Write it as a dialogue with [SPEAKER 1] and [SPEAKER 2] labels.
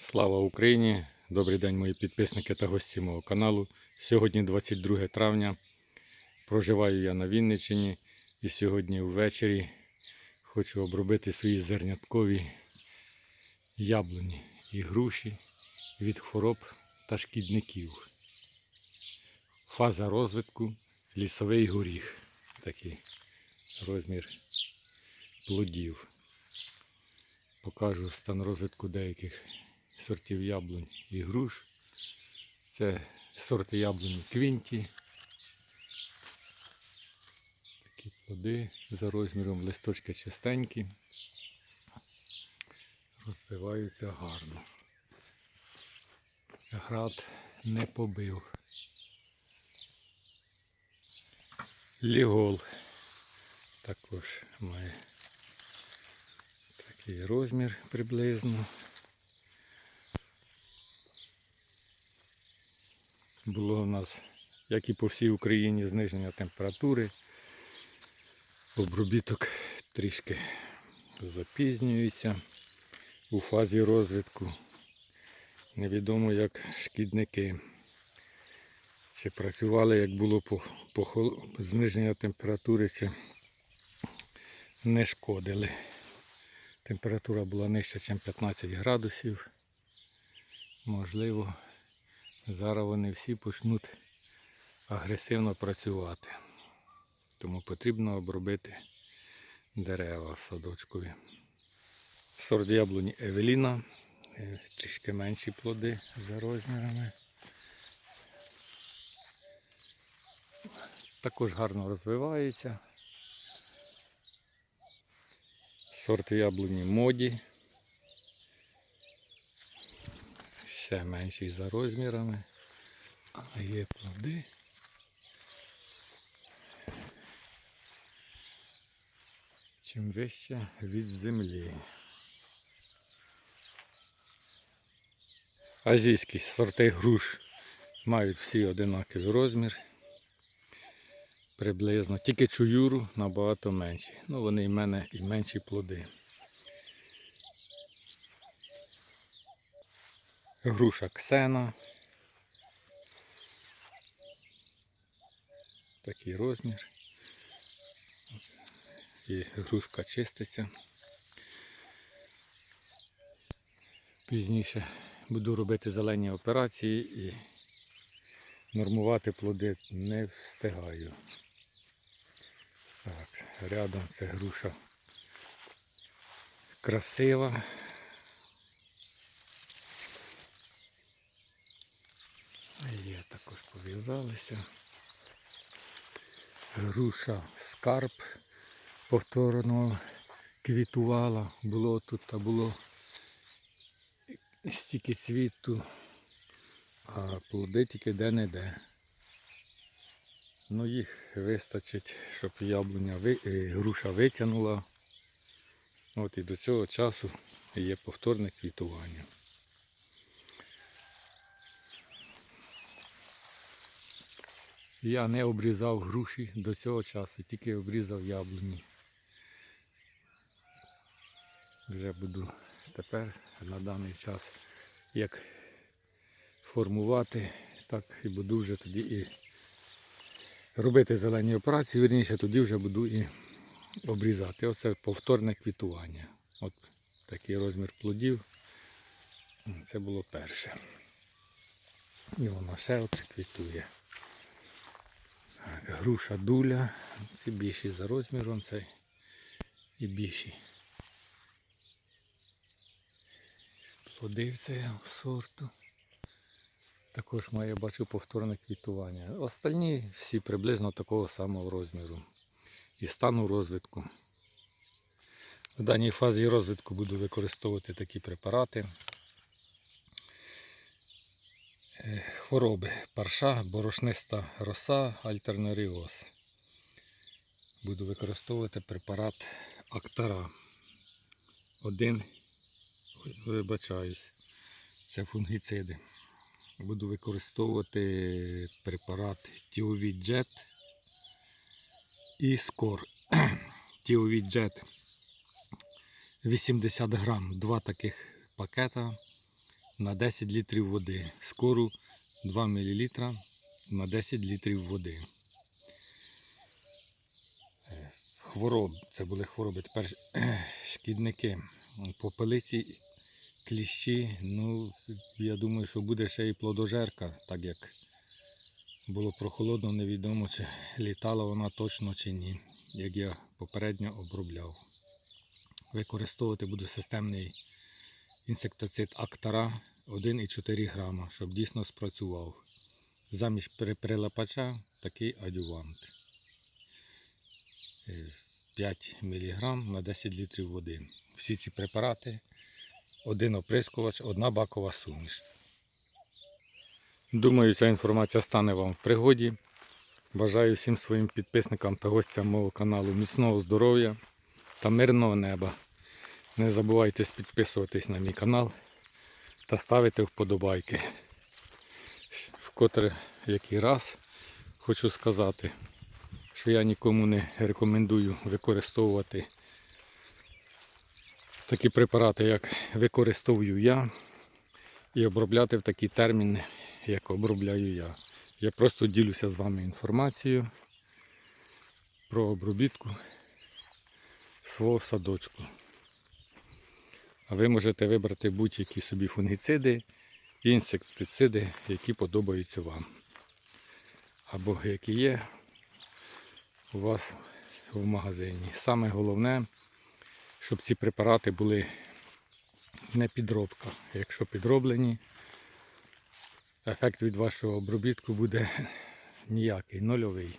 [SPEAKER 1] Слава Україні! Добрий день, мої підписники та гості мого каналу. Сьогодні 22 травня. Проживаю я на Вінниччині і сьогодні ввечері хочу обробити свої зерняткові яблуні і груші від хвороб та шкідників. Фаза розвитку лісовий горіх. Такий розмір плодів. Покажу стан розвитку деяких сортів яблунь і груш. Це сорти яблуні квінті. Такі плоди за розміром листочки чистенькі. Розвиваються гарно. Град не побив. Лігол також має такий розмір приблизно. Було у нас, як і по всій Україні, зниження температури. Обробіток трішки запізнюється у фазі розвитку. Невідомо як шкідники. Чи працювали, як було по, по зниження температури, чи не шкодили. Температура була нижча, ніж 15 градусів. Можливо, зараз вони всі почнуть агресивно працювати. Тому потрібно обробити дерева в садочкові. Сорт яблуні Евеліна. Е, Трішки менші плоди за розмірами. Також гарно розвивається. Сорт яблуні моді. Ще менший за розмірами. Але є плоди. Чим вище від землі. Азійські сорти груш мають всі одинаковий розмір. Приблизно. Тільки чуюру набагато менші. Ну вони і в мене і менші плоди. Груша ксена. Такий розмір. І грушка чиститься. Пізніше буду робити зелені операції і нормувати плоди не встигаю. Так, рядом це груша красива. Є також пов'язалися. Груша скарб повторно квітувала. Було тут та було стільки світу, а плоди тільки де-не-де. Ну їх вистачить, щоб яблуня ви- е, груша витягнула. От і до цього часу є повторне квітування. Я не обрізав груші до цього часу, тільки обрізав яблуні. Вже буду тепер на даний час як формувати, так і буду вже тоді і робити зелені операції, вірніше тоді вже буду і обрізати. Оце повторне квітування. От такий розмір плодів. Це було перше. І воно ще от квітує. Груша дуля. Ці більші за розміром, це і більші. Плоди цього сорту. Також має бачу повторне квітування. Остальні всі приблизно такого самого розміру і стану розвитку. В даній фазі розвитку буду використовувати такі препарати. Е, Хвороби парша, борошниста роса, альтернаріоз. Буду використовувати препарат Актара. Один, вибачаюсь, це фунгіциди. Буду використовувати препарат Тіовіджет і Скор. Тіовіджет 80 грам, два таких пакета на 10 літрів води. Скору 2 мл на 10 літрів води. Хвороб, це були хвороби. Тепер шкідники. Попелиці, кліщі. Ну, я думаю, що буде ще і плодожерка, так як було прохолодно, невідомо, чи літала вона точно чи ні, як я попередньо обробляв. Використовувати буду системний інсектицид Актара 1,4 грама, щоб дійсно спрацював. Замість при- прилипача такий адювант. Е, 5 мг на 10 літрів води. Всі ці препарати, один оприскувач, одна бакова суміш. Думаю, ця інформація стане вам в пригоді. Бажаю всім своїм підписникам та гостям мого каналу міцного здоров'я та мирного неба. Не забувайте підписуватись на мій канал та ставити вподобайки. Вкотре який раз хочу сказати, що я нікому не рекомендую використовувати такі препарати, як використовую я, і обробляти в такі терміни, як обробляю я. Я просто ділюся з вами інформацією про обробітку свого садочку. А ви можете вибрати будь-які собі фунгіциди інсектициди, які подобаються вам. Або які є у вас в магазині. Саме головне, щоб ці препарати були не підробка. Якщо підроблені, ефект від вашого обробітку буде ніякий, нульовий.